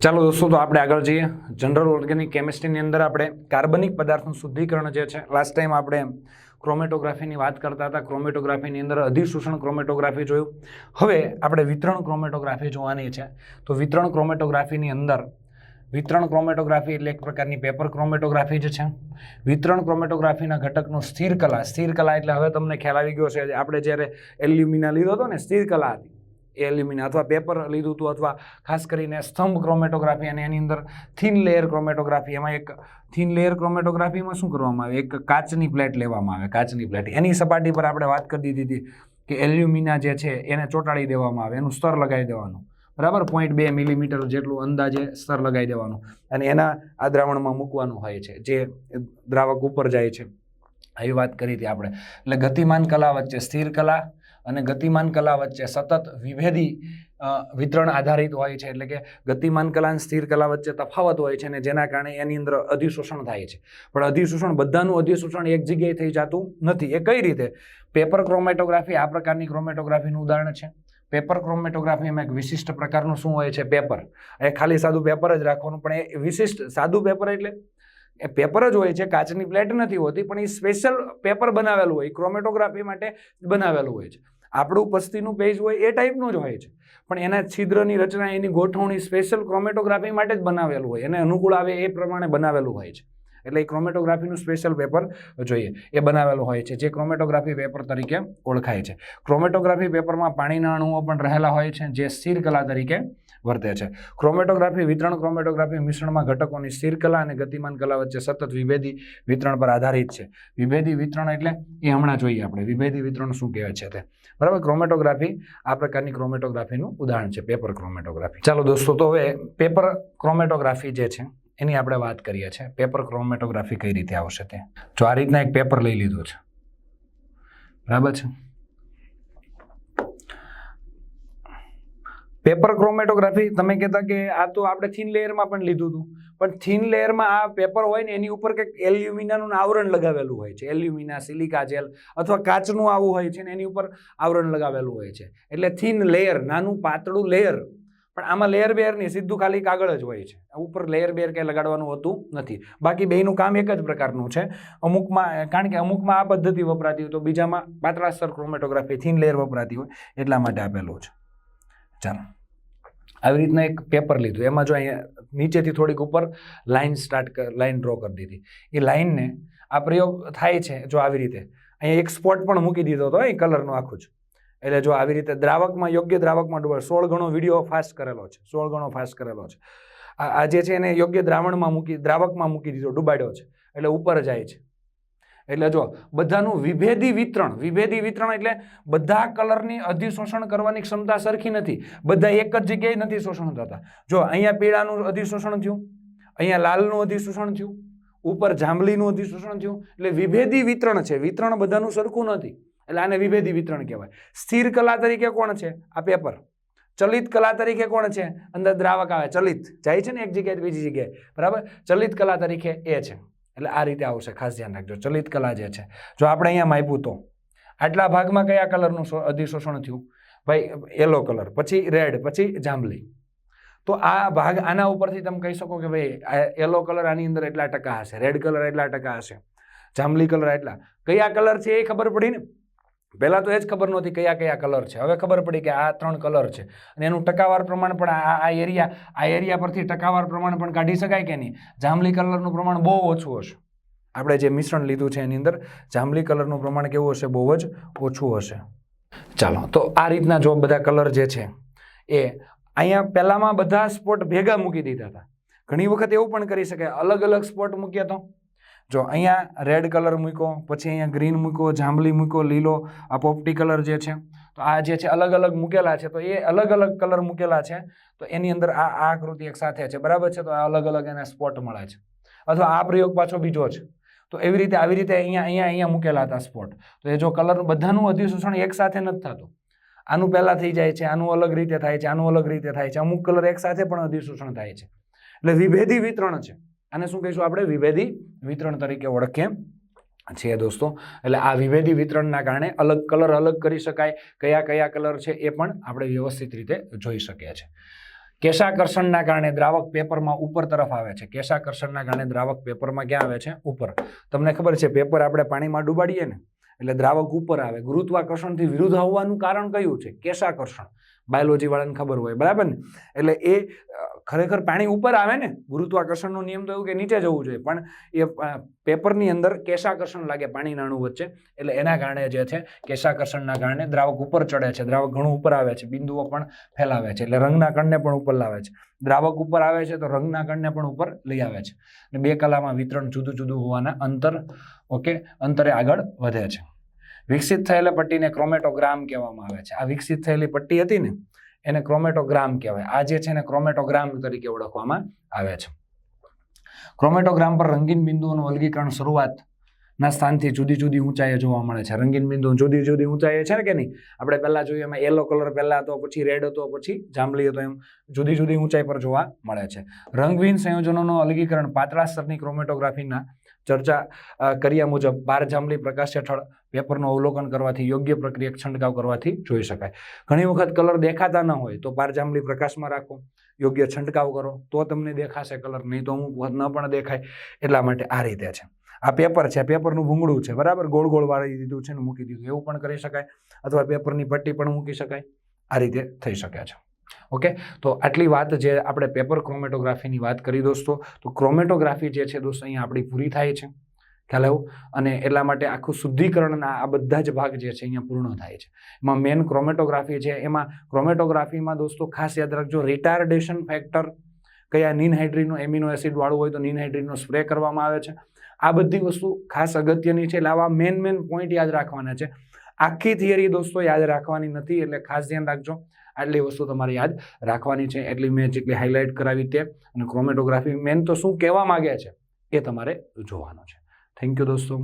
ચાલો દોસ્તો, તો આપણે આગળ જઈએ. જનરલ ઓર્ગેનિક કેમિસ્ટ્રીની અંદર આપણે કાર્બનિક પદાર્થનું શુદ્ધિકરણ જે છે લાસ્ટ ટાઈમ આપણે ક્રોમેટોગ્રાફીની વાત કરતા હતા. ક્રોમેટોગ્રાફીની અંદર અધિશોષણ ક્રોમેટોગ્રાફી જોયું. હવે આપણે વિતરણ ક્રોમેટોગ્રાફી જોવાની છે. તો વિતરણ ક્રોમેટોગ્રાફીની અંદર, વિતરણ ક્રોમેટોગ્રાફી એટલે એક પ્રકારની પેપર ક્રોમેટોગ્રાફી જે છે. વિતરણ ક્રોમેટોગ્રાફીના ઘટકનો સ્થિર કલા સ્થિર કલા એટલે હવે તમને ખ્યાલ આવી ગયો છે આપણે જ્યારે એલ્યુમિના લીધો હતો ને, સ્થિર કલા હતી. એલ્યુમિના અથવા પેપર લીધું હતું અથવા ખાસ કરીને સ્તંભ ક્રોમેટોગ્રાફી અને એની અંદર થીન લેયર ક્રોમેટોગ્રાફી, એમાં એક થીન લેયર ક્રોમેટોગ્રાફીમાં શું કરવામાં આવે? એક કાચની પ્લેટ લેવામાં આવે, કાચની પ્લેટ એની સપાટી પર આપણે વાત કરી દીધી હતી કે એલ્યુમિના જે છે એને ચોંટાડી દેવામાં આવે, એનું સ્તર લગાવી દેવાનું. બરાબર? પોઈન્ટ બે મિલીમીટર જેટલું અંદાજે સ્તર લગાવી દેવાનું. અને એના આ દ્રાવણમાં મૂકવાનું હોય છે. જે દ્રાવક ઉપર જાય છે. આવી વાત કરી હતી આપણે. એટલે ગતિમાન કલા વચ્ચે સ્થિર કલા અને ગતિમાન કલા વચ્ચે સતત વિભેદી વિતરણ આધારિત હોય છે. એટલે કે ગતિમાન કલા અને સ્થિર કલા વચ્ચે તફાવત હોય છે અને જેના કારણે એની અંદર અધિશોષણ થાય છે. પણ અધિશોષણ બધાનું અધિશોષણ એક જગ્યાએ થઈ જતું નથી. એ કઈ રીતે? પેપર ક્રોમેટોગ્રાફી આ પ્રકારની ક્રોમેટોગ્રાફીનું ઉદાહરણ છે. પેપર ક્રોમેટોગ્રાફીમાં એક વિશિષ્ટ પ્રકારનું શું હોય છે? પેપર. એ ખાલી સાદું પેપર જ રાખવાનું, પણ એ વિશિષ્ટ સાદું પેપર એટલે એ પેપર જ હોય છે. કાચની પ્લેટ નથી હોતી, પણ એ સ્પેશિયલ પેપર બનાવેલું હોય. ક્રોમેટોગ્રાફી માટે બનાવેલું હોય છે. આપણું પસ્તીનું પેજ હોય એ ટાઈપનું જ હોય છે. પણ એના છિદ્રની રચના, એની ગોઠવણી સ્પેશિયલ ક્રોમેટોગ્રાફી માટે જ બનાવેલું હોય. એને અનુકૂળ આવે એ પ્રમાણે બનાવેલું હોય છે. એટલે એ ક્રોમેટોગ્રાફીનું સ્પેશિયલ પેપર જોઈએ. એ બનાવેલું હોય છે, જે ક્રોમેટોગ્રાફી પેપર તરીકે ઓળખાય છે. ક્રોમેટોગ્રાફી પેપરમાં પાણીના અણુઓ પણ રહેલા હોય છે, જે સ્થિર કલા તરીકે વર્તે છે. ક્રોમેટોગ્રાફી વિતરણ ક્રોમેટોગ્રાફી મિશ્રણમાં ઘટકોની સ્થિર કલા અને ગતિમાન કલા વચ્ચે સતત વિભેદી વિતરણ પર આધારિત છે. વિભેદી વિતરણ એટલે એ હમણાં જોઈએ આપણે. વિભેદી વિતરણ શું કહેવાય છે તે? બરાબર? ક્રોમેટોગ્રાફી આ પ્રકારની ક્રોમેટોગ્રાફીનું ઉદાહરણ છે પેપર ક્રોમેટોગ્રાફી ચાલો દોસ્તો, તો હવે પેપર ક્રોમેટોગ્રાફી જે છે, એની આપણે વાત કરીએ છીએ. પેપર ક્રોમેટોગ્રાફી કઈ રીતે આવશે તે? જો આ રીતના એક પેપર લઈ લીધું છે. બરાબર છે? પેપર ક્રોમેટોગ્રાફી, તમે કહેતા કે આ તો આપણે થીન લેયરમાં પણ લીધું હતું. પણ થીન લેયરમાં આ પેપર હોય ને, એની ઉપર કંઈક એલ્યુમિનાનું આવરણ લગાવેલું હોય છે. એલ્યુમિના, સિલિકા જેલ અથવા કાચનું આવું હોય છે ને, એની ઉપર આવરણ લગાવેલું હોય છે. એટલે થીન લેયર, નાનું પાતળું લેયર. પણ આમાં લેયર બેયર નહીં, સીધું ખાલી કાગળ જ હોય છે. ઉપર લેયર બેયર કંઈ લગાડવાનું હોતું નથી. બાકી બેયનું કામ એક જ પ્રકારનું છે. અમુકમાં, કારણ કે અમુકમાં આ પદ્ધતિ વપરાતી હોય તો બીજામાં પાતળા સ્તર ક્રોમેટોગ્રાફી થીન લેયર વપરાતી હોય એટલા માટે આપેલું છે. ચાલો. આવી રીતના એક પેપર લીધું. એમાં જો અહીંયા નીચેથી થોડીક ઉપર લાઇન સ્ટાર્ટ લાઇન ડ્રો કરી દીધી. એ લાઇનને આ પ્રયોગ થાય છે જો આવી રીતે. અહીંયા એક સ્પોટ પણ મૂકી દીધો હતો, એ કલરનું આખું જ. એટલે જો આવી રીતે દ્રાવકમાં, યોગ્ય દ્રાવકમાં ડૂબે સોળ ગણો વીડિયો ફાસ્ટ કરેલો છે. સોળ ગણો ફાસ્ટ કરેલો છે. આ આ જે છે એને યોગ્ય દ્રાવણમાં મૂકી, દ્રાવકમાં મૂકી દીધો, ડૂબાડ્યો છે. એટલે ઉપર જાય છે. એટલે જો બધાનું વિભેદી વિતરણ વિભેદી વિતરણ એટલે બધા કલરની અધિશોષણ કરવાની ક્ષમતા સરખી નથી. બધા એક જ જગ્યાએ નથી શોષણ થતા. જો અહીંયા પીળાનું અધિશોષણ થયું, અહીંયા લાલનું અધિશોષણ થયું, ઉપર જાંબલીનું અધિશોષણ થયું, એટલે વિભેદી વિતરણ છે. વિતરણ બધાનું સરખું નથી. એટલે આને વિભેદી વિતરણ કહેવાય. સ્થિર કલા તરીકે કોણ છે? આ પેપર ચલિત કલા તરીકે કોણ છે? અંદર દ્રાવક આવે. ચલિત. જાય છે ને એક જગ્યાએ બીજી જગ્યાએ. બરાબર? ચલિત કલા તરીકે એ છે. એટલે આ રીતે આવશે ખાસ ધ્યાન રાખજો. ચલિત કલા જે છે, જો આપણે અહીંયા માપ્યું તો, આટલા ભાગમાં કયા કલરનું અધિશોષણ થયું? ભાઈ, યલો કલર, પછી રેડ, પછી જાંબલી. તો આ ભાગ આના ઉપરથી તમે કહી શકો કે ભાઈ યલો કલર આની અંદર એટલા ટકા હશે, રેડ કલર એટલા ટકા હશે, જાંબલી કલર એટલા. કયા કલર છે એ ખબર પડી ને પહેલાં તો એ જ ખબર નહોતી કયા કયા કલર છે. હવે ખબર પડી કે આ ત્રણ કલર છે. અને એનું ટકાવાર પ્રમાણ પણ આ આ એરિયા આ એરિયા પરથી ટકાવાર પ્રમાણ પણ કાઢી શકાય કે નહીં? જાંબલી કલરનું પ્રમાણ બહુ ઓછું હશે. આપણે જે મિશ્રણ લીધું છે એની અંદર, જાંબલી કલરનું પ્રમાણ કેવું હશે? બહુ જ ઓછું હશે. ચાલો, તો આ રીતના જો બધા કલર જે છે, એ અહીંયા પહેલાંમાં બધા સ્પોટ ભેગા મૂકી દીધા હતા. ઘણી વખત એવું પણ કરી શકાય, અલગ અલગ સ્પોટ મૂક્યા તો. જો અહીંયા રેડ કલર મૂક્યો પછી અહીંયા ગ્રીન મૂક્યો જાંબલી મૂક્યો લીલો આ પોપટી કલર જે છે તો આ જે છે અલગ અલગ મૂકેલા છે તો એ અલગ અલગ કલર મૂકેલા છે તો એની અંદર આ આ આકૃતિ એક સાથે છે બરાબર છે? તો આ અલગ અલગ એના સ્પોટ મળે છે. અથવા આ પ્રયોગ પાછો બીજો છે. તો એવી રીતે આવી રીતે અહીંયા અહીંયા અહીંયા મૂકેલા હતા સ્પોટ તો એ જો કલર બધાનું અધિશોષણ એક સાથે નથી થતું. આનું પહેલાં થઈ જાય છે આનું અલગ રીતે થાય છે આનું અલગ રીતે થાય છે અમુક કલર એક સાથે પણ અધિશોષણ થાય છે. એટલે વિભેદી વિતરણ છે. આને શું કહીશું આપણે? વિભેદી વિતરણ તરીકે ઓળખીએ. છીએ દોસ્તો, એટલે આ વિભેદી વિતરણના કારણે અલગ કલર અલગ કરી શકાય. કયા કયા કલર છે એ પણ આપણે વ્યવસ્થિત રીતે જોઈ શકીએ છીએ. કેશાકર્ષણના કારણે દ્રાવક પેપરમાં ઉપર તરફ આવે છે. કેશાકર્ષણના કારણે દ્રાવક પેપરમાં ક્યાં આવે છે? ઉપર. તમને ખબર છે, પેપર આપણે પાણીમાં ડૂબાડીએ ને, એટલે દ્રાવક ઉપર આવે. ગુરુત્વાકર્ષણથી વિરુદ્ધ આવવાનું કારણ કયું છે? કેશાકર્ષણ. બાયોલોજી વાળાને ખબર હોય, બરાબર ને? એટલે એ ખરેખર પાણી ઉપર આવે ને, ગુરુત્વાકર્ષણનો નિયમ તો એવું કે નીચે જવું જોઈએ, પણ એ પેપરની અંદર કેશાકર્ષણ લાગે પાણીના અણુ વચ્ચે, એટલે એના કારણે જે છે, કેશાકર્ષણના કારણે દ્રાવક ઉપર ચડે છે, દ્રાવક ઘણું ઉપર આવે છે, બિંદુઓ પણ ફેલાવે છે, એટલે રંગના કણને પણ ઉપર લાવે છે. દ્રાવક ઉપર આવે છે તો રંગના કણને પણ ઉપર લઈ આવે છે. અને બે કલામાં વિતરણ જુદું જુદું હોવાના અંતર, ઓકે, અંતરે આગળ વધે છે. વિકસિત થયેલા પટ્ટીને ક્રોમેટોગ્રામ કહેવામાં આવે છે. આ વિકસિત થયેલી પટ્ટી હતી ને, એને ક્રોમેટોગ્રામ કહેવાય. આ જે છે એને ક્રોમેટોગ્રામ તરીકે ઓળખવામાં આવે છે. ક્રોમેટોગ્રામ પર રંગીન બિંદુઓનું અલગીકરણ શરૂઆતના સ્થાનથી જુદી જુદી ઊંચાઈએ જોવા મળે છે. રંગીન બિંદુ જુદી જુદી ઊંચાઈએ છે ને કે નહીં? આપણે પહેલાં જોઈએ એમાં યલો કલર પહેલાં હતો, પછી રેડ હતો, પછી જાંબલી હતો, એમ જુદી જુદી ઊંચાઈ પર જોવા મળે છે. રંગહીન સંયોજનોનું અલગીકરણ પાતળા સ્તરની ક્રોમેટોગ્રાફીના ચર્ચા કર્યા મુજબ બાર જાંબલી પ્રકાશ હેઠળ પેપરનું અવલોકન કરવાથી યોગ્ય પ્રક્રિયા છંટકાવ કરવાથી જોઈ શકાય. ઘણી વખત કલર દેખાતા ન હોય તો બાર જાંબલી પ્રકાશમાં રાખો, યોગ્ય છંટકાવ કરો, તો તમને દેખાશે કલર, નહીં તો અમુક ન પણ દેખાય. એટલા માટે આ રીતે છે. આ પેપર છે, પેપરનું ભૂંગળું છે, બરાબર? ગોળ ગોળ વાળી દીધું છે ને મૂકી દીધું, એવું પણ કરી શકાય. અથવા પેપરની પટ્ટી પણ મૂકી શકાય. આ રીતે થઈ શકે છે. ઓકે? તો આટલી વાત જે આપણે પેપર ક્રોમેટોગ્રાફીની વાત કરી દોસ્તો, તો ક્રોમેટોગ્રાફી જે છે દોસ્તો અહીંયા આપણી પૂરી થાય છે. ખ્યાલ આવ્યો? અને એટલા માટે આખું શુદ્ધિકરણના આ બધા જ ભાગ જે છે અહીંયા પૂર્ણ થાય છે. એમાં મેન ક્રોમેટોગ્રાફી છે, એમાં ક્રોમેટોગ્રાફીમાં દોસ્તો ખાસ યાદ રાખજો રિટાર્ડેશન ફેક્ટર કયા નિનહાઇડ્રીનો એમિનો એસિડવાળું હોય તો નીન હાઇડ્રીનો સ્પ્રે કરવામાં આવે છે. આ બધી વસ્તુ ખાસ અગત્યની છે, એટલે આવા મેન મેન પોઈન્ટ યાદ રાખવાના છે. આખી થિયરી દોસ્તો યાદ રાખવાની નથી, એટલે ખાસ ધ્યાન રાખજો. આટલી વસ્તુ તમારે યાદ રાખવાની છે. એટલી મેં જેટલી હાઇલાઇટ કરાવી તે અને ક્રોમેટોગ્રાફી મેન તો શું કહેવા માગે છે એ તમારે જોવાનું છે. થેન્ક યુ દોસ્તો.